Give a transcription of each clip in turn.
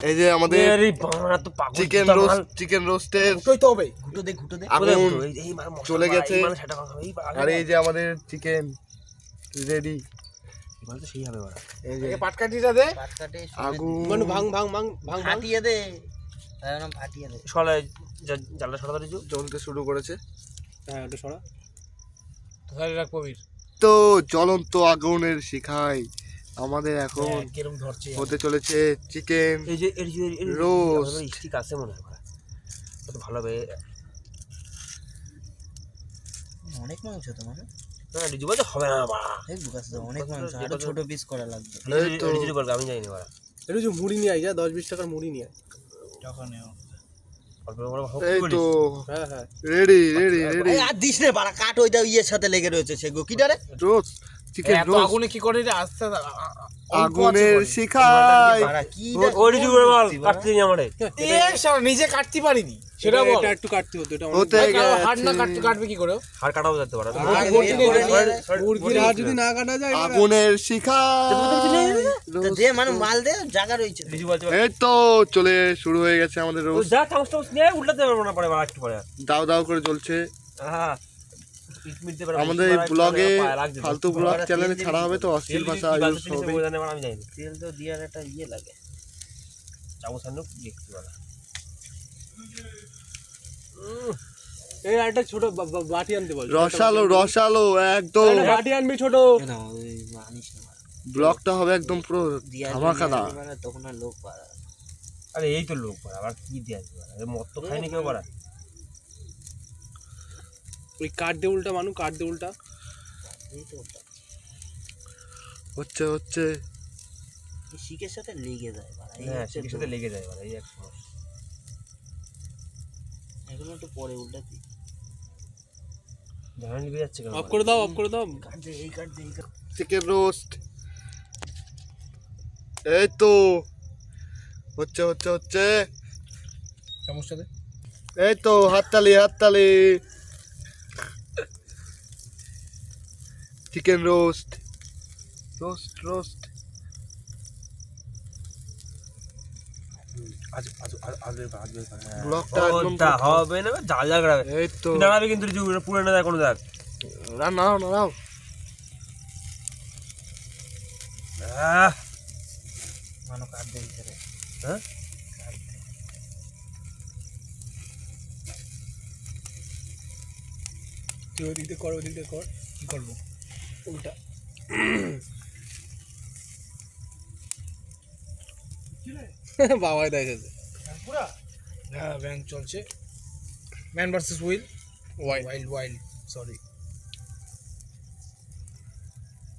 এই যে আমাদের তো পাগল চিকেন রোস্ট চিকেন রোস্টের চলে গেছে। আর এই যে আমাদের চিকেন রেডি। সেই হবে এই যে পাটকাঠিটা দে। আগুন। মানে ফাটিয়ে ফাটিয়ে? জ্বলতে শুরু করেছে। হ্যাঁ ওটা সরা। তো জ্বলন্ত আগুনের শিখাই আমাদের এখন কিরম ধরছে? হতে চলেছে চিকেন এই যে এর যে- stick আছে মনে হয় বাড়া। কত ভালো হবে অনেক মাংস তো মানে। না রিজু বলছে হবে না বাড়া। এই বুকাস তো অনেক মাংস। আরও ছোট পিস করা লাগবে। এই তো। রিজু বলবে আমি জানি না বাড়া। এটা যে মুড়ি নিয়ে আই যা দশ বিশ টাকার মুড়ি নিয়ে আয়। তখন অল্প এই তো। হ্যাঁ হ্যাঁ। রেডি রেডি রেডি আর দিস নে বাড়া কাট ওইটা ইয়ের সাথে লেগে রয়েছে সে গো কি ডারে রোস্ট চিকেন এত রোস্ট আগুনে কি করে রে আস্তে আগুনের শিখাই বাড়া কি করে বল, কাটতে দিনি আমারে। এ শালা নিজে কাটতে পারিনি সেটা বল। এটা একটু কাটতে হতো এটা হতে ভাই, না কাটতে কাটবে কি করে হাড় কাটাও যেতে পারে। মুরগির হাত যদি না কাটা যায় আগুনের শিখাই দে মানে মাল দে জায়গা রয়েছে। এই তো চলে শুরু হয়ে গেছে আমাদের ও রোস্ট যা নিয়ে উল্টাতে পারব না পরে একটু পরে। দাও দাও করে চলছে আমাদের এই ব্লগে। ফালতু ব্লগ চ্যানেলে ছাড়া হবে তো অশ্লীল ভাষা ইউজ হবে। আমি জানি তেল তো দিয়ার একটা ইয়ে লাগে। চামচ দেখতে পারা। এই একটা ছোট বাটি আনতে বল। রসালো রসালো একদম। বাটি আনবি ছোট। ব্লগটা হবে একদম পুরো ধামাকাদা তখন আর লোক আরে এই তো লোক বাড়া, আবার কি দিয়ে আসবে মদ তো খায়নি কেউ বাড়া। ওই কাঠ দিয়ে উল্টা মানু কাঠ দিয়ে উল্টা। এই তো ওটা। হচ্ছে হচ্ছে। এই শিকের সাথে লেগে যায় হ্যাঁ, সাথে লেগে যায় এই এক সমস্যা। এগুলো একটু পরে উল্টাতি ঝাড়া নিভে যাচ্ছে অফ করে দাও অফ করে দাও। কাট দে এই কাট দে এই কাট চিকেন রোস্ট এই তো। হচ্ছে হচ্ছে এই তো হাততালি হাততালি। চিকেন রোস্ট রোস্ট রোস্ট ব্লগটা ও, একদম তা হবে না, জাল জাল করাবে। এই তো। তুই কিন্তু পুরো না যায় কোনো দাগ। না নাও নাও। আহ, মানো কাট দে ভিতরে। হ্যাঁ? তুই ওই দিক দিয়ে কর ওই দিক দিয়ে কর। কি করব? উল্টা। বাবাই দেখেছে হ্যাঁ ব্যাংক চলছে। Man versus will why wild wild sorry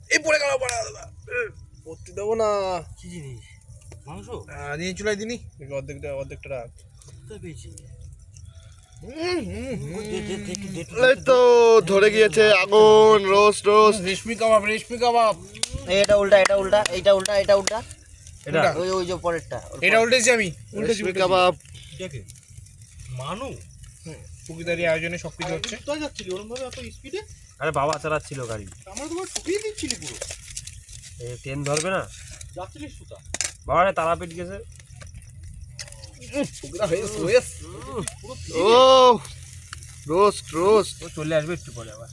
এই পড়ে গেল পড়ে পড়তে দেবো না। কি জিনিস? মাংস? নিয়ে চলে দিনি অর্ধেকটা অর্ধেকটা রাখ। পেয়েছি। এই তো ধরে গিয়েছে আগুন রোস্ট রোস্ট। রেশমি কাবাব রেশমি কাবাব। এটা উল্টা এটা উল্টা এটা উল্টা এটা উল্টা। এটা? ওই ওই যে পরেরটা এটা উল্টেছি আমি রেশমি কাবাব। মানু? টুকিদারি আয়োজনে সবকিছু হচ্ছে। যাচ্ছিলি? ভাবে এত স্পিডে আরে বাবা চালাচ্ছিল গাড়ি। আমরা তোমার ঠুকিয়ে দিচ্ছিলি পুরো। এ ট্রেন ধরবে না? যাচ্ছিলিস সুতা বাবা রে তারাপীঠ গেছে। টুকিদা হয়ে ও রোস্ট রোস্ট। ও চলে আসবে একটু পরে আবার।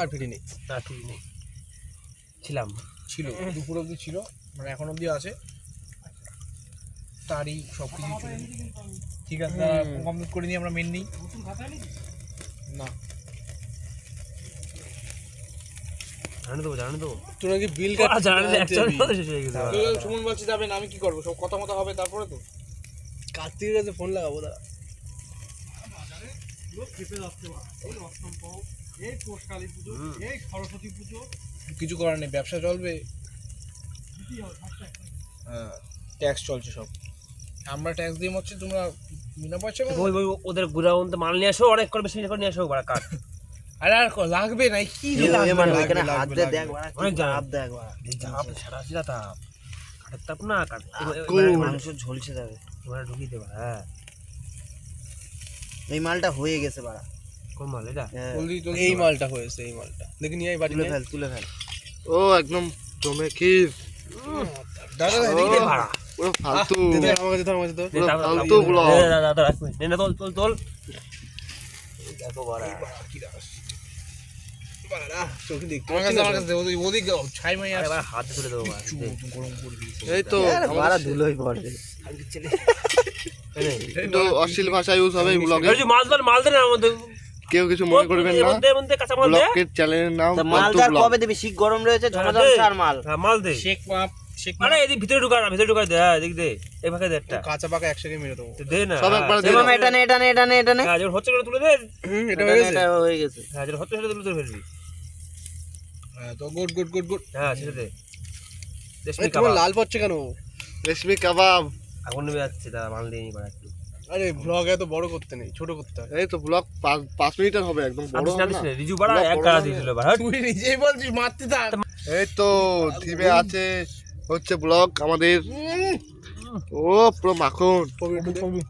আর ফিরি নেই। না ঠিক নেই। ছিলাম। ছিল দুপুর অবধি ছিল মানে এখন অবধি আছে। তারই সব কিছু চলে ঠিক আছে কমপ্লিট করে নিই আমরা মেন নিই। না। জানি দেবো জানি দেবো। তোর নাকি বিল জানি শেষ হয়ে গেছে। বাবা। তুই সুমন বলছি যাবেন আমি কি করব? সব কথা মতো হবে তারপরে তো? কার্তিকের কাছে ফোন লাগাবো দাদা কিছু করার নেই ব্যবসা চলবে? হ্যাঁ ট্যাক্স চলছে সব। আমরা ট্যাক্স দিয়ে হচ্ছে তোমরা বিনা পয়সা? ওই ওই ওদের গ্রাউন্ড মাল নিয়ে আসো অনেক করে বেশি করে নিয়ে আসো বাড়া কাঠ আরে আর লাগবে না কি লাগবে, মানে লাগবে, হাত দিয়ে দেখ অনেক। চাপ দেখ বাড়া। চাপ সারা সিরা তাপ কাঠের তাপ না কাঠ মাংস ঝলসে যাবে এবারে ঢুকিয়ে দেবা হ্যাঁ। এই মালটা হয়ে গেছে বাড়া। কোন মাল এটা? হ্যাঁ, এই মালটা হয়েছে এই মালটা। দেখি নিয়ে বাড়ি তুলে ফেল তুলে ফেল। ও একদম জমে ক্ষীর। দাদা। এদিকে ভাড়া পুরো ফালতু আমার কাছে ধর, আমার কাছে ধর। পুরো ফালতু ব্লগ দে, দে, দে, দে, রাখ, নে, নে, তোল তোল তোল আমার কাছে, আমার কাছে দে, ওদিকে- ওদিকে ছাই মাই আরে আসছে। এবার হাতে তুলে দেবো বাড়া, দে। গরম অশ্লীল ভাষা ইউজ হবে ব্লগে আমাদের কেউ কিছু মনে করবেন না। চ্যানেলের নাম মালদার কবে দিবি? শীত গরম রয়েছে ঝমাঝম মাল। মাল দে। শেক মাপ, আরে এদিক ভিতরে ঢুকা না ভিতরে ঢুকা দে দে। এই ফাঁকে দে একটা। কাঁচা পাকা একসাথে মেরে দেবো। দে না। সব একবার দে। এমাম এটা নে এটা নে এটা নে এটা নে। হচ্ছে সেটা তুলে দে। হুম, এটা এটা হয়ে নে, গেছে? এটা হয়ে গেছে হ্যাঁ যেটা হচ্ছে সেটা তুলে তুলে ফেলবি। হ্যাঁ, তো গুড গুড গুড গুড। হ্যাঁ সেটা দে রেশমি তোমার কাবাব। লাল পড়ছে কেন? রেশমি কাবাব। আগুন নেমে যাচ্ছে তা মাল দিয়ে নি একটু। আরে ব্লগ এত বড় করতে নেই ছোট করতে হয়। এই তো ব্লগ পাঁচ মিনিটের হবে একদম বড় না হবে আদিস না? না রিজু বাড়া এক তুই নিজেই বলছিস মারতে থাক। এই তো থিমে আছে হচ্ছে ব্লগ আমাদের। ও পুরো মাখন। কবি, কবি।